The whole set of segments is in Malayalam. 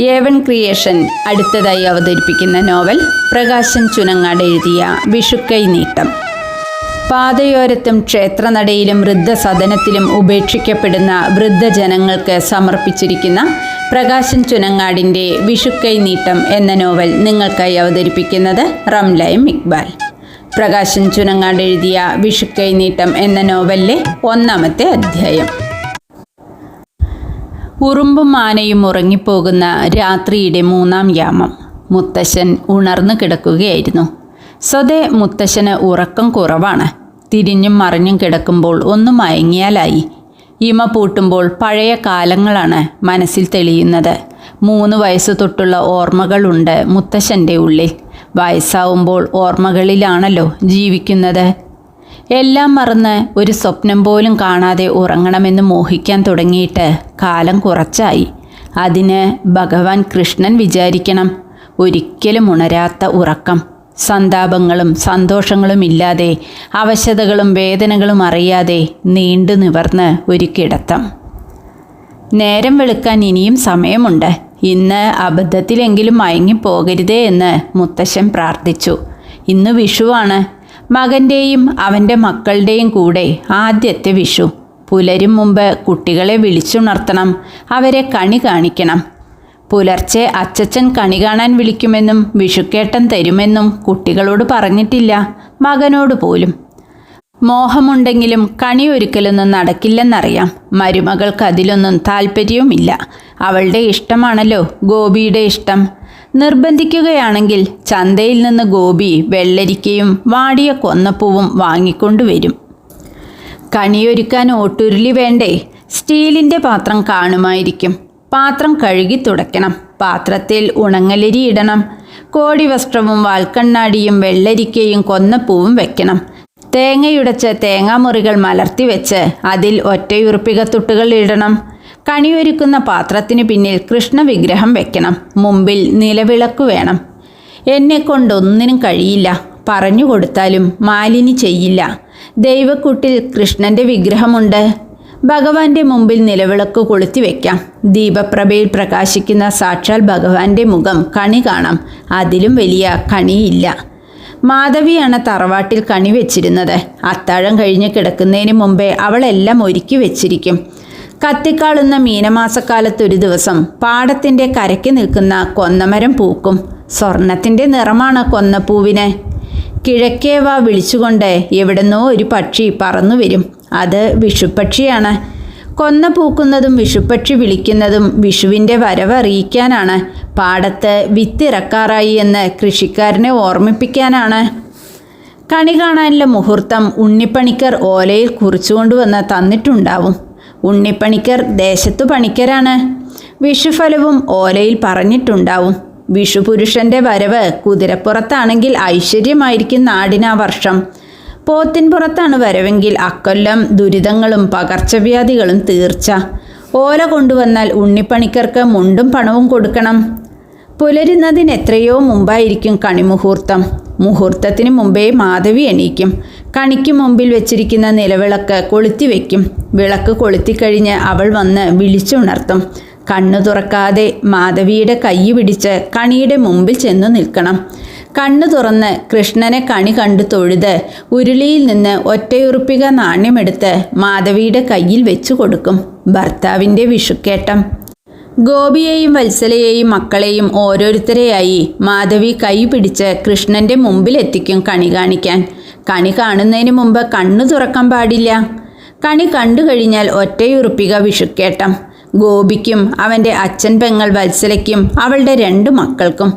ഏവൻ ക്രിയേഷൻ അടുത്തതായി അവതരിപ്പിക്കുന്ന നോവൽ പ്രകാശൻ ചുനങ്ങാട് എഴുതിയ വിഷുക്കൈ നീട്ടം. പാതയോരത്തും ക്ഷേത്രനടയിലും വൃദ്ധസദനത്തിലും ഉപേക്ഷിക്കപ്പെടുന്ന വൃദ്ധജനങ്ങൾക്ക് സമർപ്പിച്ചിരിക്കുന്ന പ്രകാശൻ ചുനങ്ങാടിന്റെ വിഷുക്കൈ നീട്ടം എന്ന നോവൽ നിങ്ങൾക്കായി അവതരിപ്പിക്കുന്നത് റംലൈം ഇക്ബാൽ. പ്രകാശൻ ചുനങ്ങാട് എഴുതിയ വിഷുക്കൈ നീട്ടം എന്ന നോവലിലെ ഒന്നാമത്തെ അധ്യായം. ഉറുമ്പും ആനയും ഉറങ്ങിപ്പോകുന്ന രാത്രിയുടെ മൂന്നാം യാമം. മുത്തശ്ശൻ ഉണർന്നു കിടക്കുകയായിരുന്നു. സ്വതേ മുത്തശ്ശന് ഉറക്കം കുറവാണ്. തിരിഞ്ഞും മറിഞ്ഞും കിടക്കുമ്പോൾ ഒന്ന് മയങ്ങിയാലായി. ഇമ പൂട്ടുമ്പോൾ പഴയ കാലങ്ങളാണ് മനസ്സിൽ തെളിയുന്നത്. മൂന്ന് വയസ്സ് തൊട്ടുള്ള ഓർമ്മകളുണ്ട് മുത്തശ്ശന്റെ ഉള്ളിൽ. വയസ്സാവുമ്പോൾ ഓർമ്മകളിലാണല്ലോ ജീവിക്കുന്നത്. എല്ലാം മറന്ന് ഒരു സ്വപ്നം പോലും കാണാതെ ഉറങ്ങണമെന്ന് മോഹിക്കാൻ തുടങ്ങിയിട്ട് കാലം കുറച്ചായി. അതിന് ഭഗവാൻ കൃഷ്ണൻ വിചാരിക്കണം ഒരിക്കലും ഉണരാത്ത ഉറക്കം. സന്താപങ്ങളും സന്തോഷങ്ങളും ഇല്ലാതെ അവശതകളും വേദനകളും അറിയാതെ നീണ്ടു നിവർന്ന് ഒരു കിടത്തം. നേരം വെളുക്കാൻ ഇനിയും സമയമുണ്ട്. ഇന്ന് അബദ്ധത്തിലെങ്കിലും മയങ്ങിപ്പോകരുതേ എന്ന് മുത്തശ്ശൻ പ്രാർത്ഥിച്ചു. ഇന്ന് വിഷുവാണ്. മകന്റെയും അവന്റെ മക്കളുടെയും കൂടെ ആദ്യത്തെ വിഷു. പുലരും മുമ്പ് കുട്ടികളെ വിളിച്ചുണർത്തണം. അവരെ കണി കാണിക്കണം. പുലർച്ചെ അച്ചച്ചൻ കണി കാണാൻ വിളിക്കുമെന്നും വിഷുക്കേട്ടൻ തരുമെന്നും കുട്ടികളോട് പറഞ്ഞിട്ടില്ല. മകനോട് പോലും. മോഹമുണ്ടെങ്കിലും കണി ഒരുക്കലൊന്നും നടക്കില്ലെന്നറിയാം. മരുമകൾക്ക് അതിലൊന്നും താല്പര്യവുമില്ല അവളുടെ ഇഷ്ടമാണല്ലോ ഗോപിയുടെ ഇഷ്ടം. നിർബന്ധിക്കുകയാണെങ്കിൽ ചന്തയിൽ നിന്ന് ഗോപി വെള്ളരിക്കയും വാടിയ കൊന്നപ്പൂവും വാങ്ങിക്കൊണ്ടുവരും. കണിയൊരുക്കാൻ ഓട്ടുരുളി വേണ്ടേ? സ്റ്റീലിന്റെ പാത്രം കാണുമായിരിക്കും. പാത്രം കഴുകി തുടയ്ക്കണം. പാത്രത്തിൽ ഉണങ്ങലരി ഇടണം. കോടി വസ്ത്രവും വാൽക്കണ്ണാടിയും വെള്ളരിക്കയും കൊന്നപ്പൂവും വെക്കണം. തേങ്ങയുടച്ച് തേങ്ങാമുറികൾ മലർത്തി വെച്ച് അതിൽ ഒറ്റയുറുപ്പിക തുട്ടുകൾ ഇടണം. കണിയൊരുക്കുന്ന പാത്രത്തിന് പിന്നിൽ കൃഷ്ണവിഗ്രഹം വെക്കണം. മുമ്പിൽ നിലവിളക്ക് വേണം. എന്നെ കൊണ്ടൊന്നിനും കഴിയില്ല. പറഞ്ഞു കൊടുത്താലും മാലിനി ചെയ്യില്ല. ദൈവക്കുട്ടിൽ കൃഷ്ണന്റെ വിഗ്രഹമുണ്ട്. ഭഗവാന്റെ മുമ്പിൽ നിലവിളക്ക് കൊളുത്തി വെക്കാം. ദീപപ്രഭയിൽ പ്രകാശിക്കുന്ന സാക്ഷാൽ ഭഗവാന്റെ മുഖം കണി കാണാം. അതിലും വലിയ കണിയില്ല. മാധവിയാണ് തറവാട്ടിൽ കണി വെച്ചിരുന്നത്. അത്താഴം കഴിഞ്ഞ് കിടക്കുന്നതിന് മുമ്പേ അവളെല്ലാം ഒരുക്കി വെച്ചിരിക്കും. കത്തിക്കാളുന്ന മീനമാസക്കാലത്തൊരു ദിവസം പാടത്തിന്റെ കരയ്ക്ക് നിൽക്കുന്ന കൊന്നമരം പൂക്കും. സ്വർണത്തിന്റെ നിറമാണ് കൊന്നപ്പൂവിന്. കിഴക്കേവ വിളിച്ചുകൊണ്ട് എവിടുന്നോ ഒരു പക്ഷി പറന്നു വരും. അത് വിഷുപ്പക്ഷിയാണ്. കൊന്ന പൂക്കുന്നതും വിഷുപ്പക്ഷി വിളിക്കുന്നതും വിഷുവിന്റെ വരവ് അറിയിക്കാനാണ്. പാടത്ത് വിത്തിറക്കാറായി എന്ന് കൃഷിക്കാരനെ ഓർമ്മിപ്പിക്കാനാണ്. കണി കാണാനുള്ള മുഹൂർത്തം ഉണ്ണിപ്പണിക്കർ ഓലയിൽ കുറിച്ചുകൊണ്ടുവന്ന് തന്നിട്ടുണ്ടാവും. ഉണ്ണിപ്പണിക്കർ ദേശത്തു പണിക്കരാണ്. വിഷുഫലവും ഓലയിൽ പറഞ്ഞിട്ടുണ്ടാവും. വിഷുപുരുഷന്റെ വരവ് കുതിരപ്പുറത്താണെങ്കിൽ ഐശ്വര്യമായിരിക്കും നാടിനാ വർഷം. പോത്തിൻപുറത്താണ് വരവെങ്കിൽ അക്കൊല്ലം ദുരിതങ്ങളും പകർച്ചവ്യാധികളും തീർച്ച. ഓല കൊണ്ടുവന്നാൽ ഉണ്ണിപ്പണിക്കർക്ക് മുണ്ടും പണവും കൊടുക്കണം. പുലരുന്നതിന് എത്രയോ മുമ്പായിരിക്കും കണിമുഹൂർത്തം. മുഹൂർത്തത്തിന് മുമ്പേ മാധവി എണീക്കും. കണിക്ക് മുമ്പിൽ വെച്ചിരിക്കുന്ന നിലവിളക്ക് കൊളുത്തി വയ്ക്കും വിളക്ക് കൊളുത്തിക്കഴിഞ്ഞ് അവൾ വന്ന് വിളിച്ചുണർത്തും. കണ്ണു തുറക്കാതെ മാധവിയുടെ കൈ പിടിച്ച് കണിയുടെ മുമ്പിൽ ചെന്നു നിൽക്കണം. കണ്ണു തുറന്ന് കൃഷ്ണനെ കണി കണ്ടു തൊഴുത് ഉരുളിയിൽ നിന്ന് ഒറ്റയുറുപ്പിക നാണ്യമെടുത്ത് മാധവിയുടെ കയ്യിൽ വെച്ചു കൊടുക്കും. ഭർത്താവിന്റെ വിഷുക്കേട്ടം. ഗോപിയെയും വത്സലയെയും മക്കളെയും ഓരോരുത്തരെയായി മാധവി കൈ പിടിച്ച് കൃഷ്ണന്റെ മുമ്പിലെത്തിക്കും കണി കാണിക്കാൻ. കണി കാണുന്നതിന് മുമ്പ് കണ്ണു തുറക്കാൻ പാടില്ല. കണി കണ്ടു കഴിഞ്ഞാൽ ഒറ്റയുറുപ്പിക വിഷുക്കേട്ടം. ഗോപിക്കും അവന്റെ അച്ഛൻ പെങ്ങൾ വത്സലയ്ക്കും അവളുടെ രണ്ട് മക്കൾക്കും.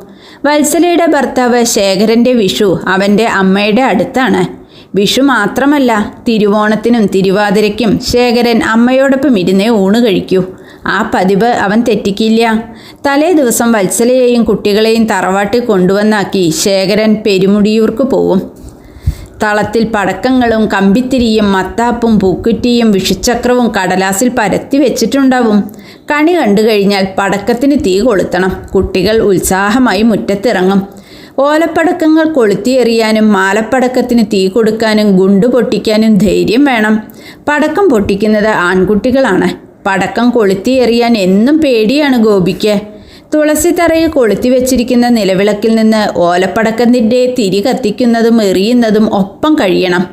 വത്സലയുടെ ഭർത്താവ് ശേഖരന്റെ വിഷു അവന്റെ അമ്മയുടെ അടുത്താണ്. വിഷു മാത്രമല്ല തിരുവോണത്തിനും തിരുവാതിരയ്ക്കും ശേഖരൻ അമ്മയോടൊപ്പം ഇരുന്നേ ഊണ് കഴിക്കൂ. ആ പതിവ് അവൻ തെറ്റിക്കില്ല. തലേ ദിവസം വത്സലയെയും കുട്ടികളെയും തറവാട്ടിൽ കൊണ്ടുവന്നാക്കി ശേഖരൻ പെരുമുടിയൂർക്ക് പോവും. തളത്തിൽ പടക്കങ്ങളും കമ്പിത്തിരിയും മത്താപ്പും പൂക്കുറ്റിയും വിഷുച്ചക്രവും കടലാസിൽ പരത്തി വെച്ചിട്ടുണ്ടാവും. കണി കണ്ടു കഴിഞ്ഞാൽ പടക്കത്തിന് തീ കൊളുത്തണം. കുട്ടികൾ ഉത്സാഹമായി മുറ്റത്തിറങ്ങും. ഓലപ്പടക്കങ്ങൾ കൊളുത്തിയെറിയാനും മാലപ്പടക്കത്തിന് തീ കൊടുക്കാനും ഗുണ്ടു പൊട്ടിക്കാനും ധൈര്യം വേണം. പടക്കം പൊട്ടിക്കുന്നത് ആൺകുട്ടികളാണ്. പടക്കം കൊളുത്തിയെറിയാൻ എന്നും പേടിയാണ് ഗോപിക്ക്. തുളസിത്തറയിൽ കൊളുത്തി വെച്ചിരിക്കുന്ന നിലവിളക്കിൽ നിന്ന് ഓലപ്പടക്കത്തിന്റെ തിരി കത്തിക്കുന്നതും എറിയുന്നതും ഒപ്പം കഴിയണം.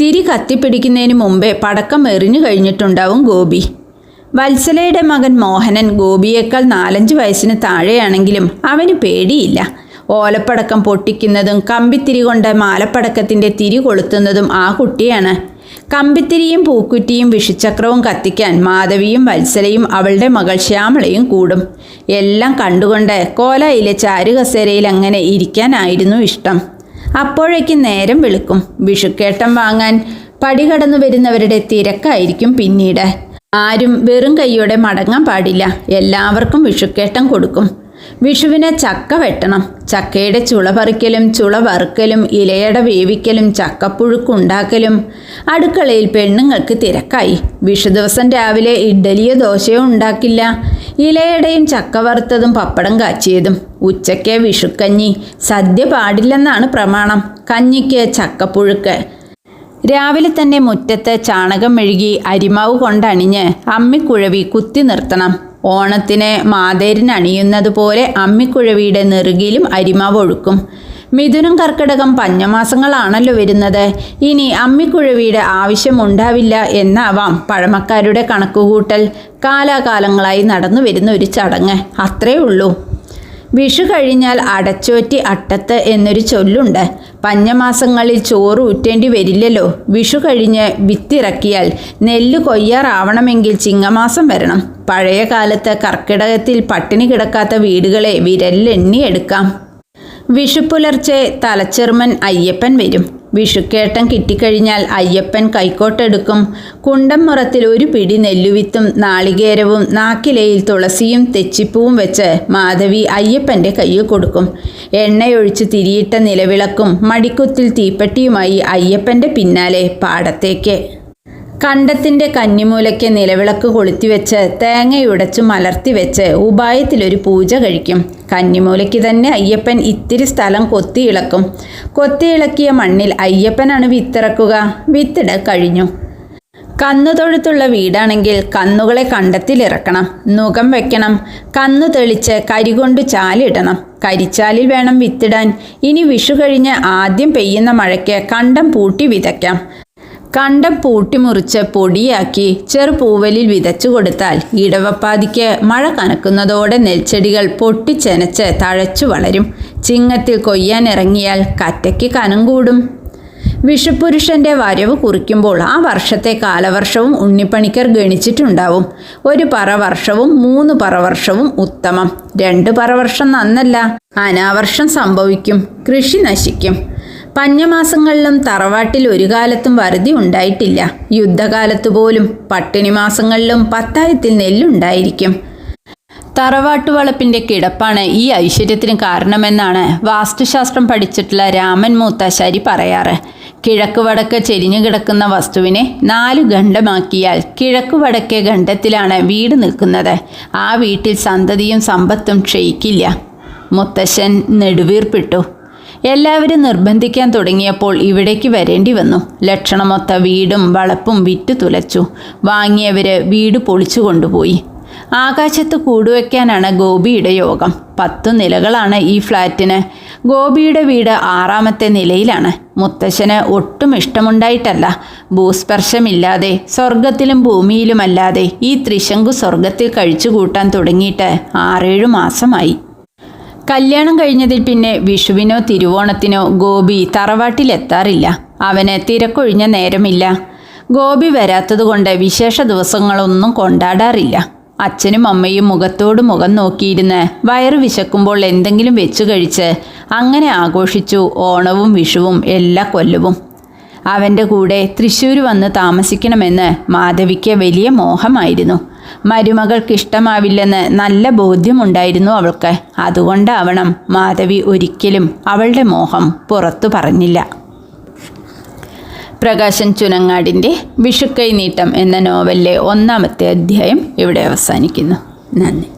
തിരി കത്തിപ്പിടിക്കുന്നതിന് മുമ്പേ പടക്കം എറിഞ്ഞു കഴിഞ്ഞിട്ടുണ്ടാവും ഗോപി. വത്സലയുടെ മകൻ മോഹനൻ ഗോപിയേക്കാൾ നാലഞ്ച് വയസ്സിന് താഴെയാണെങ്കിലും അവന് പേടിയില്ല. ഓലപ്പടക്കം പൊട്ടിക്കുന്നതും കമ്പിത്തിരി കൊണ്ട് മാലപ്പടക്കത്തിന്റെ തിരി കൊളുത്തുന്നതും ആ കുട്ടിയാണ്. കമ്പിത്തിരിയും പൂക്കുറ്റിയും വിഷുചക്രവും കത്തിക്കാൻ മാധവിയും വത്സലയും അവളുടെ മകൾ ശ്യാമളയും കൂടും. എല്ലാം കണ്ടുകൊണ്ട് കോലയിലെ ചാരുകസേരയിൽ അങ്ങനെ ഇരിക്കാനായിരുന്നു ഇഷ്ടം. അപ്പോഴേക്കും നേരം വിളിക്കും. വിഷുക്കേട്ടം വാങ്ങാൻ പടി കടന്നു വരുന്നവരുടെ തിരക്കായിരിക്കും പിന്നീട്. ആരും വെറും കൈയോടെ മടങ്ങാൻ പാടില്ല. എല്ലാവർക്കും വിഷുക്കേട്ടം കൊടുക്കും. വിഷുവിനെ ചക്ക വെട്ടണം. ചക്കയുടെ ചുള പറിക്കലും ചുള വറുക്കലും ഇലയട വേവിക്കലും ചക്കപ്പുഴുക്കുണ്ടാക്കലും. അടുക്കളയിൽ പെണ്ണുങ്ങൾക്ക് തിരക്കായി. വിഷു ദിവസം രാവിലെ ഇഡ്ഡലിയോ ദോശയോ ഉണ്ടാക്കില്ല. ഇലയടയും ചക്ക വറുത്തതും പപ്പടം കാച്ചിയതും. ഉച്ചയ്ക്ക് വിഷുക്കഞ്ഞി. സദ്യ പാടില്ലെന്നാണ് പ്രമാണം. കഞ്ഞിക്ക് ചക്കപ്പുഴുക്ക്. രാവിലെ തന്നെ മുറ്റത്ത് ചാണകം മെഴുകി അരിമാവ് കൊണ്ടണിഞ്ഞ് അമ്മിക്കുഴവി കുത്തി നിർത്തണം. ഓണത്തിന് മാതേരിന് അണിയുന്നത് പോലെ അമ്മിക്കുഴവിയുടെ നെറുകിലും അരിമാവ് ഒഴുക്കും. മിഥുനം കർക്കിടകം പഞ്ഞമാസങ്ങളാണല്ലോ വരുന്നത്. ഇനി അമ്മിക്കുഴവിയുടെ ആവശ്യമുണ്ടാവില്ല എന്നാവാം പഴമക്കാരുടെ കണക്കുകൂട്ടൽ. കാലാകാലങ്ങളായി നടന്നു വരുന്ന ഒരു ചടങ്ങ്. അത്രേ ഉള്ളൂ. വിഷു കഴിഞ്ഞാൽ അടച്ചോറ്റി അട്ടത്ത് എന്നൊരു ചൊല്ലുണ്ട്. പഞ്ഞമാസങ്ങളിൽ ചോറ് ഊറ്റേണ്ടി വരില്ലല്ലോ. വിഷു കഴിഞ്ഞ് വിത്തിറക്കിയാൽ നെല്ല് കൊയ്യാറാവണമെങ്കിൽ ചിങ്ങമാസം വരണം. പഴയ കാലത്ത് കർക്കിടകത്തിൽ പട്ടിണി കിടക്കാത്ത വീടുകളെ വിരലെണ്ണിയെടുക്കാം വിഷു പുലർച്ചെ തലച്ചെറുമൻ അയ്യപ്പൻ വരും. വിഷുക്കേട്ടം കിട്ടിക്കഴിഞ്ഞാൽ അയ്യപ്പൻ കൈക്കോട്ടെടുക്കും. കുണ്ടം മുറത്തിൽ ഒരു പിടി നെല്ലുവിത്തും നാളികേരവും നാക്കിലയിൽ തുളസിയും തെച്ചിപ്പൂവും വെച്ച് മാധവി അയ്യപ്പന്റെ കയ്യിൽ കൊടുക്കും. എണ്ണയൊഴിച്ച് തിരിയിട്ട നിലവിളക്കും മടിക്കുത്തിൽ തീപ്പെട്ടിയുമായി അയ്യപ്പന്റെ പിന്നാലെ പാടത്തേക്ക്. കണ്ടത്തിന്റെ കന്നിമൂലയ്ക്ക് നിലവിളക്ക് കൊളുത്തിവെച്ച് തേങ്ങയുടച്ച് മലർത്തി വെച്ച് ഉപായത്തിലൊരു പൂജ കഴിക്കും. കന്നിമൂലയ്ക്ക് തന്നെ അയ്യപ്പൻ ഇത്തിരി സ്ഥലം കൊത്തിയിളക്കും കൊത്തിയിളക്കിയ മണ്ണിൽ അയ്യപ്പനാണ് വിത്തിറക്കുക. വിത്തിട കഴിഞ്ഞു. കന്നുതൊഴുത്തുള്ള വീടാണെങ്കിൽ കന്നുകളെ കണ്ടത്തിലിറക്കണം നുകം വെക്കണം. കന്നു തെളിച്ച് കരികൊണ്ട് ചാലിടണം. കരിച്ചാലിൽ വേണം വിത്തിടാൻ. ഇനി വിഷു കഴിഞ്ഞ് ആദ്യം പെയ്യുന്ന മഴയ്ക്ക് കണ്ടം പൂട്ടി വിതയ്ക്കാം. കണ്ടം പൂട്ടിമുറിച്ച് പൊടിയാക്കി ചെറുപൂവലിൽ വിതച്ചു കൊടുത്താൽ ഇടവപ്പാതിക്ക് മഴ കനക്കുന്നതോടെ നെൽച്ചെടികൾ പൊട്ടിച്ചെനച്ച് തഴച്ചു വളരും. ചിങ്ങത്തിൽ കൊയ്യാൻ ഇറങ്ങിയാൽ കറ്റയ്ക്ക് കനം കൂടും. വിഷുപുരുഷന്റെ വരവ് കുറിക്കുമ്പോൾ ആ വർഷത്തെ കാലവർഷവും ഉണ്ണിപ്പണിക്കർ ഗണിച്ചിട്ടുണ്ടാവും. ഒരു പറവർഷവും മൂന്ന് പറവർഷവും ഉത്തമം. രണ്ട് പറവർഷം നന്നല്ല. അനാവർഷം സംഭവിക്കും. കൃഷി നശിക്കും. പഞ്ഞമാസങ്ങളിലും തറവാട്ടിൽ ഒരു കാലത്തും വറുതി ഉണ്ടായിട്ടില്ല. യുദ്ധകാലത്ത് പോലും പട്ടിണി മാസങ്ങളിലും പത്തായത്തിൽ നെല്ലുണ്ടായിരിക്കും. തറവാട്ടു വളപ്പിന്റെ കിടപ്പാണ് ഈ ഐശ്വര്യത്തിന് കാരണമെന്നാണ് വാസ്തുശാസ്ത്രം പഠിച്ചിട്ടുള്ള രാമൻ മൂത്താശാരി പറയാറ്. കിഴക്ക് വടക്ക് ചെരിഞ്ഞു കിടക്കുന്ന വസ്തുവിനെ നാലു ഖണ്ഡമാക്കിയാൽ കിഴക്ക് വടക്കേ ഖണ്ഡത്തിലാണ് വീട് നിൽക്കുന്നത്. ആ വീട്ടിൽ സന്തതിയും സമ്പത്തും ക്ഷയിക്കില്ല. മുത്തശ്ശൻ നെടുവീർപ്പിട്ടു. എല്ലാവരും നിർബന്ധിക്കാൻ തുടങ്ങിയപ്പോൾ ഇവിടേക്ക് വരേണ്ടി വന്നു. ലക്ഷണമൊത്ത വീടും വളപ്പും വിറ്റു തുലച്ചു. വാങ്ങിയവര് വീട് പൊളിച്ചു കൊണ്ടുപോയി. ആകാശത്ത് കൂടുവെക്കാനാണ് ഗോപിയുടെ യോഗം. പത്തു നിലകളാണ് ഈ ഫ്ലാറ്റിന്. ഗോപിയുടെ വീട് ആറാമത്തെ നിലയിലാണ്. മുത്തശ്ശന് ഒട്ടും ഇഷ്ടമുണ്ടായിട്ടല്ല. ഭൂസ്പർശമില്ലാതെ സ്വർഗത്തിലും ഭൂമിയിലുമല്ലാതെ ഈ ത്രിശങ്കു സ്വർഗത്തിൽ കഴിച്ചുകൂട്ടാൻ തുടങ്ങിയിട്ട് ആറേഴു മാസമായി. കല്യാണം കഴിഞ്ഞതിൽ പിന്നെ വിഷുവിനോ തിരുവോണത്തിനോ ഗോപി തറവാട്ടിലെത്താറില്ല. അവന് തിരക്കൊഴിഞ്ഞ നേരമില്ല. ഗോപി വരാത്തതുകൊണ്ട് വിശേഷ ദിവസങ്ങളൊന്നും കൊണ്ടാടാറില്ല. അച്ഛനും അമ്മയും മുഖത്തോട് മുഖം നോക്കിയിരുന്ന് വയറ് വിശക്കുമ്പോൾ എന്തെങ്കിലും വെച്ചു കഴിച്ച് അങ്ങനെ ആഘോഷിച്ചു ഓണവും വിഷുവും എല്ലാ കൊല്ലവും. അവന്റെ കൂടെ തൃശ്ശൂർ വന്ന് താമസിക്കണമെന്ന് മാധവിക്ക് വലിയ മോഹമായിരുന്നു. മരുമകൾക്കിഷ്ടമാവില്ലെന്ന് നല്ല ബോധ്യമുണ്ടായിരുന്നു അവൾക്ക്. അതുകൊണ്ടാവണം മാധവി ഒരിക്കലും അവളുടെ മോഹം പുറത്തു പറഞ്ഞില്ല. പ്രകാശൻ ചുനങ്ങാടിന്റെ വിഷുക്കൈ നീട്ടം എന്ന നോവലിലെ ഒന്നാമത്തെ അധ്യായം ഇവിടെ അവസാനിക്കുന്നു. നന്ദി.